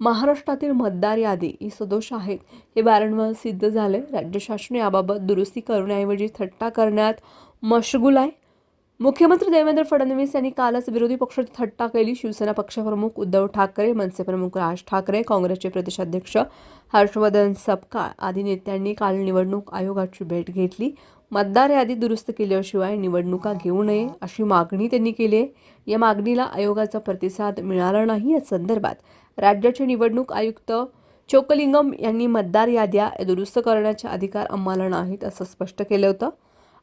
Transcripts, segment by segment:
महाराष्ट्रातील मतदार यादी ही सदोष आहेत. हे वारंवार सिद्ध झाले. राज्य शासन याबाबत दुरुस्ती करण्याऐवजी थट्टा करण्यात मशगूल आहे. मुख्यमंत्री देवेंद्र फडणवीस यांनी कालच विरोधी पक्षाची थट्टा केली. शिवसेना पक्षप्रमुख उद्धव ठाकरे मनसे प्रमुख राज ठाकरे काँग्रेसचे प्रदेशाध्यक्ष हर्षवर्धन सपकाळ आदी नेत्यांनी काल निवडणूक आयोगाची भेट घेतली. मतदार यादी दुरुस्त केल्याशिवाय निवडणुका घेऊ नये अशी मागणी त्यांनी केली आहे. या मागणीला आयोगाचा प्रतिसाद मिळाला नाही या संदर्भात राज्याचे निवडणूक आयुक्त चोकलिंगम यांनी मतदार याद्या दुरुस्त करण्याचे अधिकार आम्हाला नाहीत असं स्पष्ट केलं होतं.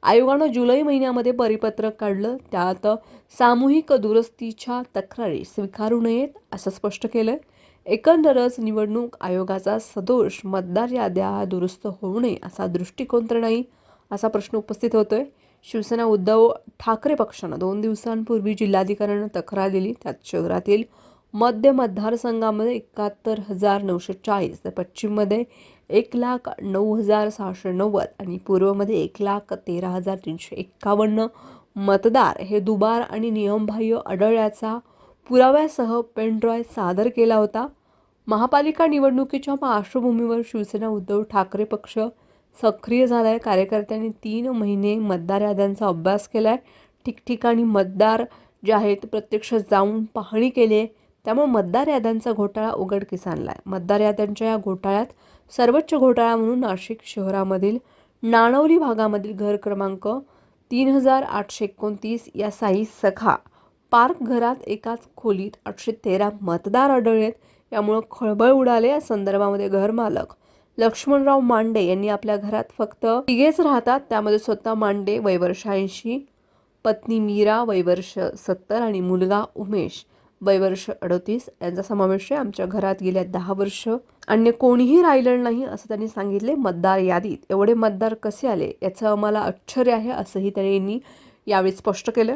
आयोगानं जुलै महिन्यामध्ये परिपत्रक काढलं. त्यात सामूहिक दुरुस्तीच्या तक्रारी स्वीकारू नयेत असं स्पष्ट केलं एकंदरच निवडणूक आयोगाचा सदोष मतदार याद्या दुरुस्त होऊ नये असा दृष्टिकोन तर नाही असा प्रश्न उपस्थित होतोय. शिवसेना उद्धव ठाकरे पक्षानं दोन दिवसांपूर्वी जिल्हाधिकाऱ्यांना तक्रार दिली. त्यात शहरातील मध्य मतदारसंघामध्ये एकाहत्तर हजार नऊशे चाळीस तर पश्चिममध्ये एक लाख नऊ हजार सहाशे नव्वद आणि पूर्वमध्ये एक लाख तेरा हजार तीनशे एक्कावन्न मतदार. हे दुबार आणि नियमबाह्य आढळल्याचा पुराव्यासह पेनड्रॉय सादर केला होता. महापालिका निवडणुकीच्या पार्श्वभूमीवर शिवसेना उद्धव ठाकरे पक्ष सक्रिय झाला आहे कार्यकर्त्यांनी तीन महिने मतदार याद्यांचा अभ्यास केला आहे ठिकठिकाणी मतदार जे आहेत प्रत्यक्ष जाऊन पाहणी केली आहे. त्यामुळे मतदार याद्यांचा घोटाळा उघडकीस आणला आहे मतदार याद्यांच्या या घोटाळ्यात सर्वोच्च घोटाळा म्हणून नाशिक शहरामधील नाणवली भागामधील घर क्रमांक तीन हजार आठशे एकोणतीस या साई सखा पार्क घरात एकाच खोलीत आठशे तेरा मतदार आढळलेत. यामुळं खळबळ उडाले. या संदर्भामध्ये घरमालक लक्ष्मणराव मांडे यांनी आपल्या घरात फक्त तिघेच राहतात. त्यामध्ये स्वतः मांडे वयवर्ष ऐंशी पत्नी मीरा वयवर्ष सत्तर आणि मुलगा उमेश. वयवर्ष अडतीस यांचा समावेश आहे. आमच्या घरात गेल्या दहा वर्ष अन्य कोणीही राहिलं नाही असं त्यांनी सांगितले मतदार यादीत. एवढे मतदार कसे आले याचं आम्हाला आश्चर्य आहे असंही त्यांनी यावेळी स्पष्ट केलं.